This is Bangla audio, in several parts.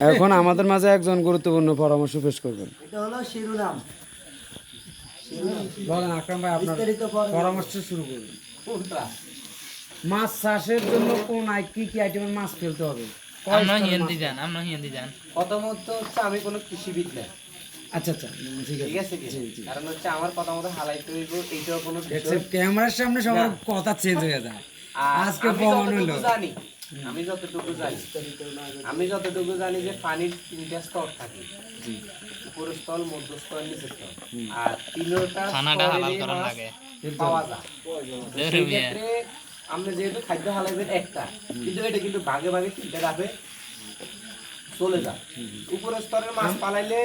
এখন আমাদের মাঝে একজন গুরুত্বপূর্ণ পরামর্শ পেশ করবেন। এটা হলো শিরোনাম। শিরোনাম বলেন আকরাম ভাই আপনার পরামর্শ। শুরু করুন। মাছ চাষের জন্য কোন আই- কি কি আইটেমের মাছ ফেলতে হবে? আমরা হিন্দি? যান আমরা হিন্দি যান প্রথমত হচ্ছে আমি কোনো কৃষিবিদ না আচ্ছা আচ্ছা ঠিক আছে। আছে কারণ হচ্ছে আমার কথা মতো হালাইতে হইব এইটাও কোনো ক্যামেরার সামনে সবার কথা চেঞ্জ হয়ে যায়। আজকে প্রমাণ হলো। জানি আমি যতটুকু জানি আমি যতটুকু জানি যে পানির তিনটা স্তর থাকে। উপরের স্তর মধ্যস্তর নিচের স্তর আর তিনটা খানাটা হালাল স্তরেরই লাগে। পাওয়া যায়। সেক্ষেত্রে আপনি যেহেতু খাদ্য হালাইবেন একটা কিন্তু এটা কিন্তু ভাগে ভাগে তিনটা ধাপে চলে যায় উপরের স্তরের মাছ পালাইলে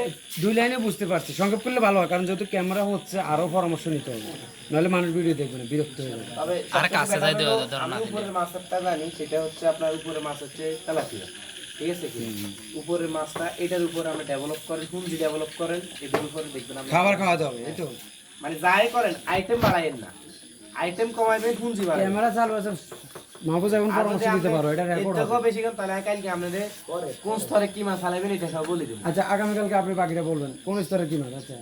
দুই লাইনে বুঝতে পারছি। সংক্ষেপ করলে ভালো হয় কারণ যেহেতু ক্যামেরা হচ্ছে আরও পরামর্শ নিতে হবে। নাহলে মানুষ ভিডিও দেখবে না বিরক্ত হয়ে যাবে। তবে আর কাছে আমি উপরের মাছটা জানি সেটা হচ্ছে আপনার উপরের মাছ হচ্ছে তেলাপিয়া। ঠিক আছে কি? উপরের মাছটা এটার উপরে আপনি ডেভেলপ করেন পুঁজি ডেভেলপ করেন এটার উপরে দেখবেন খাবার খাওয়াতে হবে এই তো। মানে যাই করেন আইটেম বাড়াইয়েন না। আইটেম কমাইবেন পুঁজি বাড়াইবেন। ক্যামেরা চালু আছে মাহবুজ এখন পরামর্শ দিতে পারো এটা রেকর্ড থেকেও বেশি করেন তাহলে কালকে আপনাদের কোন স্তরে কি মাছ হালাইবেন এটা সব বলে দেবো। আচ্ছা আগামীকালকে আপনি বাকিটা বলবেন কোন স্তরে কি মাছ? আচ্ছা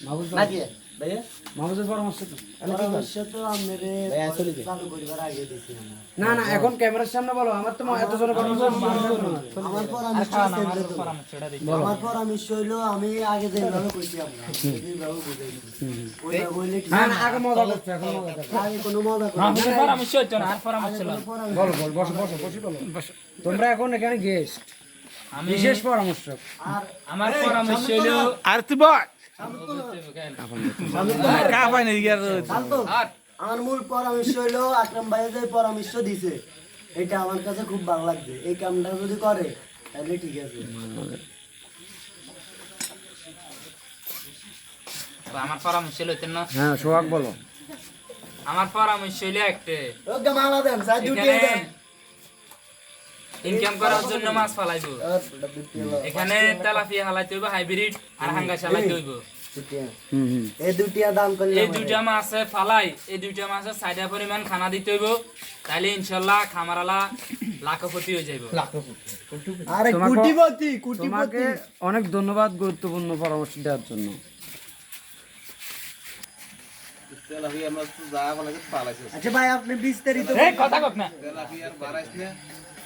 মাহফুজ নাকি? পরামর্শ? পরামর্শ। না না এখন ক্যামেরার সামনে বলো। আমার তো এত জনের পরামর্শ মানুষ করবে না। আমার পরামর্শ আছে আমার তো। পরামর্শটা দিই আমার পরামর্শ হইল আমি আগে যেভাবে কইছি আমরা যেভাবে বুঝাইছি। ওইটা বললে কি না না আগে মজা করছে এখন আগে কোনো মজা করি। পরামর্শ হচ্ছে না আর পরামর্শ বলো বলো বসো বসো বসি বলো। তোমরা এখন এখানে গেস্ট আমি বিশেষ পরামর্শক। আর আমার পরামর্শ হলো আর তুই বল শান্ত আমার মূল পরামর্শ হইল আকরাম ভাই যে পরামর্শ দিছে এটা আমার কাছে খুব ভালো লাগছে এই কামটা যদি করে তাহলে ঠিক আছে আমার পরামর্শ না হ্যাঁ সোহাগ বলো আমার পরামর্শ হলো একটা ইনকাম করার জন্য মাছ ফালাইবো। এখানে তেলাপিয়া হালাইতে হইব হাইব্রিড আর হাঙ্গাস হালাইতে হইব। হুম হুম। এই দুটিয়া দাম করলে এই দুইটা মাছে ফালাই এই দুইটা মাছের সাইডা পরিমাণ খানা দিতে হইব। তাইলে ইনশাল্লাহ খামারালা লাখপতি হয়ে যাইব। আরে কুটিপতি কুটিপতি। অনেক ধন্যবাদ গুরুত্বপূর্ণ পরামর্শ দেওয়ার জন্য। মাছ আচ্ছা ভাই আপনি বিস্তারিত এই কথা না।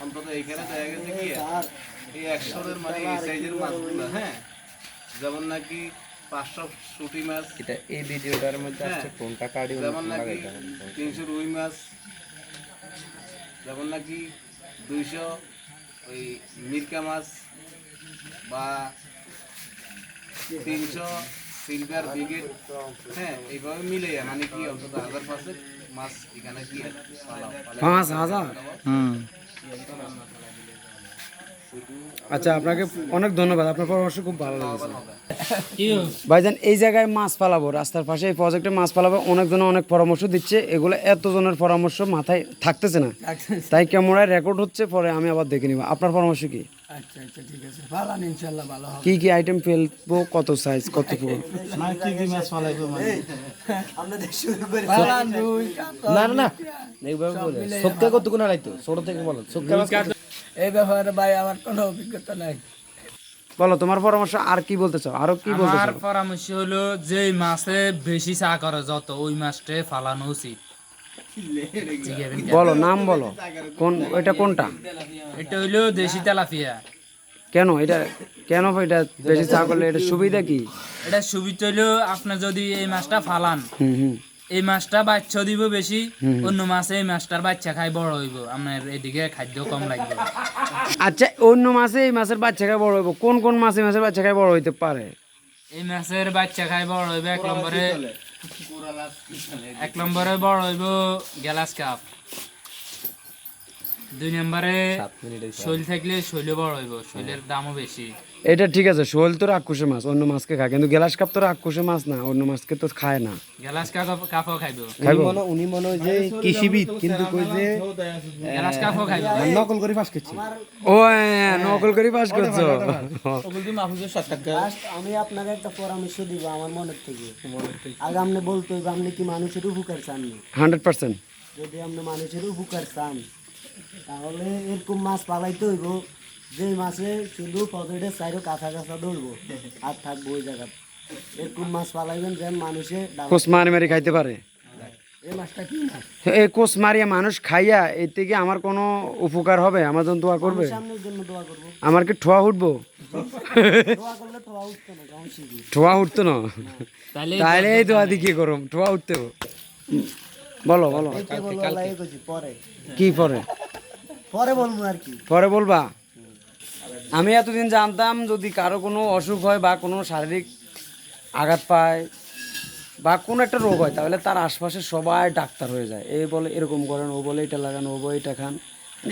অন্তত এইখানে দেখা গেছে কি এই একশোর মানে এই সাইজের মাছগুলো হ্যাঁ? যেমন নাকি পাঁচশো শুটি মাছ। এটা এই ভিডিওটার মধ্যে হ্যাঁ। আসছে কোনটা কাটি যেমন নাকি তিনশো রুই মাছ। যেমন নাকি দুইশো ওই মিরকা মাছ বা তিনশো সিলভার ব্রিগেড। হ্যাঁ এইভাবে মিলে মানে কি অন্তত হাজার পাঁচেক মাছ এখানে কি। পাঁচ হাজার। হুম। আচ্ছা আপনাকে অনেক ধন্যবাদ। আপনার পরামর্শ খুব ভালো লাগছে। ভাইজান এই জায়গায় মাছ পালাবো রাস্তার পাশে এই প্রজেক্টে মাছ পালাবো অনেকজন অনেক পরামর্শ দিচ্ছে। এগুলো এতজনের পরামর্শ মাথায় থাকতেছে না। তাই ক্যামেরায় রেকর্ড হচ্ছে পরে আমি আবার দেখে নিব। আপনার পরামর্শ কি? আচ্ছা আচ্ছা ঠিক আছে। ভালো ইনশাআল্লাহ ভালো হবে। কি কি আইটেম ফেলব কত সাইজ কত পুরো আপনাদের শুরু করে না না না। এইভাবে বলে। সবকে কত কোন আড়াইতো ছোট থেকে বলো। সবকে এই ব্যাপারে ভাই আমার কোনো অভিজ্ঞতা নাই। বলো তোমার পরামর্শ আর কি বলতে চাও? আরও কি বলতে আমার পরামর্শ হলো যে মাছে বেশি চা করে যত ওই মাছটা ফালানো উচিত? বলো নাম বলো। কোন এটা কোনটা? এটা হইল দেশি তেলাপিয়া। কেন? এটা কেন এটা বেশি চা করলে এটা সুবিধা কি? এটা সুবিধা হইল আপনি যদি এই মাছটা ফালান হুম হুম। এই মাছটা বাচ্চা দিব বেশি অন্য মাছে এই মাছটার বাচ্চা খাই বড় হইব। আপনার এদিকে খাদ্য কম লাগবে। আচ্ছা অন্য মাছে এই মাছের বাচ্চা খায় বড় হইব। কোন কোন মাছে মাছের বাচ্চা খায় বড় হইতে পারে? এই মাছের বাচ্চা খাই বড় হইবে এক নম্বরে এক নম্বরে বড় হইব গ্যালাস কাপ দুই নম্বরে শৈল থাকলে শৈল বড় হইব শৈলের দামও বেশি। এটা ঠিক আছে শোল তো রাক্ষসে মাছ অন্য মাছকে খায়। কিন্তু গ্লাস কাপ তো রাক্ষসে মাছ না অন্য মাছকে তো খায় না। গ্যালাস কাপ কাপও খাইব। খাইবো? উনি মনে যে কৃষিবিদ কিন্তু কই যে কাপও খাইব। নকল করে পাস করছে। ও নকল করে পাস করছ? মাহফুজের আমি আপনাকে একটা পরামর্শ দিব আমার মনের থেকে। আগে আপনি বলতে আপনি কি মানুষের উপকার চান না? Hundred percent. যদি আপনি মানুষের উপকার চান তাহলে এরকম মাছ পালাইতে হইব। যে মাছে শুধু পকেটের সাইডে কাঁচা কাঁচা ধরবো আর থাকব ওই জায়গা এরকম মাছ পালাইবেন যেন মানুষে কোষ মারি মারি খাইতে পারে। এই মাছটা কি মাছ? এই কোষ মারিয়া মানুষ খাইয়া এর থেকে আমার কোনো উপকার হবে? আমার জন্য দোয়া করবে? সামনের জন্য দোয়া করব। আমার কি ঠোয়া উঠবো? ঠোয়া উঠতো না তাহলে এই দোয়া দিয়ে কি করুম? ঠোয়া উঠতে। বলো বলো। কি পরে? পরে বলব আর কি। পরে বলবা? আমি এতদিন জানতাম যদি কারও কোনো অসুখ হয় বা কোনো শারীরিক আঘাত পায় বা কোনো একটা রোগ হয় তাহলে তার আশপাশে সবাই ডাক্তার হয়ে যায়। এই বলে এরকম করেন ও বলে এটা লাগান ও বলে এটা খান।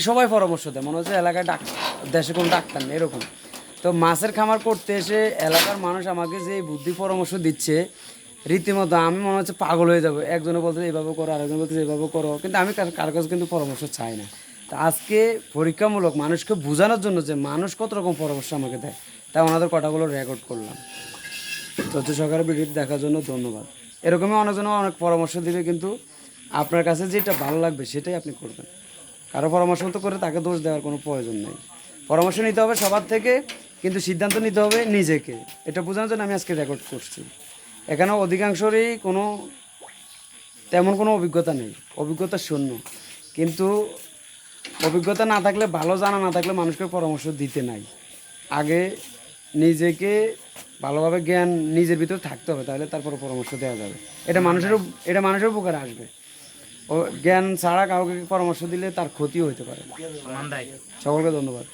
সবাই পরামর্শ দেয়। মনে হচ্ছে এলাকায় ডাক্তার দেশে কোনো ডাক্তার নেই এরকম। তো মাছের খামার করতে এসে এলাকার মানুষ আমাকে যে বুদ্ধি পরামর্শ দিচ্ছে রীতিমতো আমি মনে হচ্ছে পাগল হয়ে যাব। একজনে বলতে এইভাবে করো, আরেকজন বলতে এইভাবে করো। কিন্তু আমি কার কাছে কিন্তু পরামর্শ চাই না। তো আজকে পরীক্ষামূলক মানুষকে বোঝানোর জন্য যে মানুষ কত রকম পরামর্শ আমাকে দেয়, তাই ওনাদের কথাগুলো রেকর্ড করলাম। তথ্য সহকারে ভিডিও দেখার জন্য ধন্যবাদ। এরকমই অনেকজনে অনেক পরামর্শ দিবে, কিন্তু আপনার কাছে যেটা ভালো লাগবে সেটাই আপনি করবেন। কারও পরামর্শ তো করে তাকে দোষ দেওয়ার কোনো প্রয়োজন নেই। পরামর্শ নিতে হবে সবার থেকে, কিন্তু সিদ্ধান্ত নিতে হবে নিজেকে। এটা বোঝানোর জন্য আমি আজকে রেকর্ড করছি। এখানে অধিকাংশরই কোনো তেমন কোনো অভিজ্ঞতা নেই। অভিজ্ঞতা শূন্য। কিন্তু অভিজ্ঞতা না থাকলে ভালো জানা না থাকলে মানুষকে পরামর্শ দিতে নাই। আগে নিজেকে ভালোভাবে জ্ঞান নিজের ভিতরে থাকতে হবে তাহলে তারপরে পরামর্শ দেওয়া যাবে। এটা মানুষের এটা মানুষের উপকারে আসবে। ও জ্ঞান ছাড়া কাউকে পরামর্শ দিলে তার ক্ষতিও হতে পারে। সকলকে ধন্যবাদ।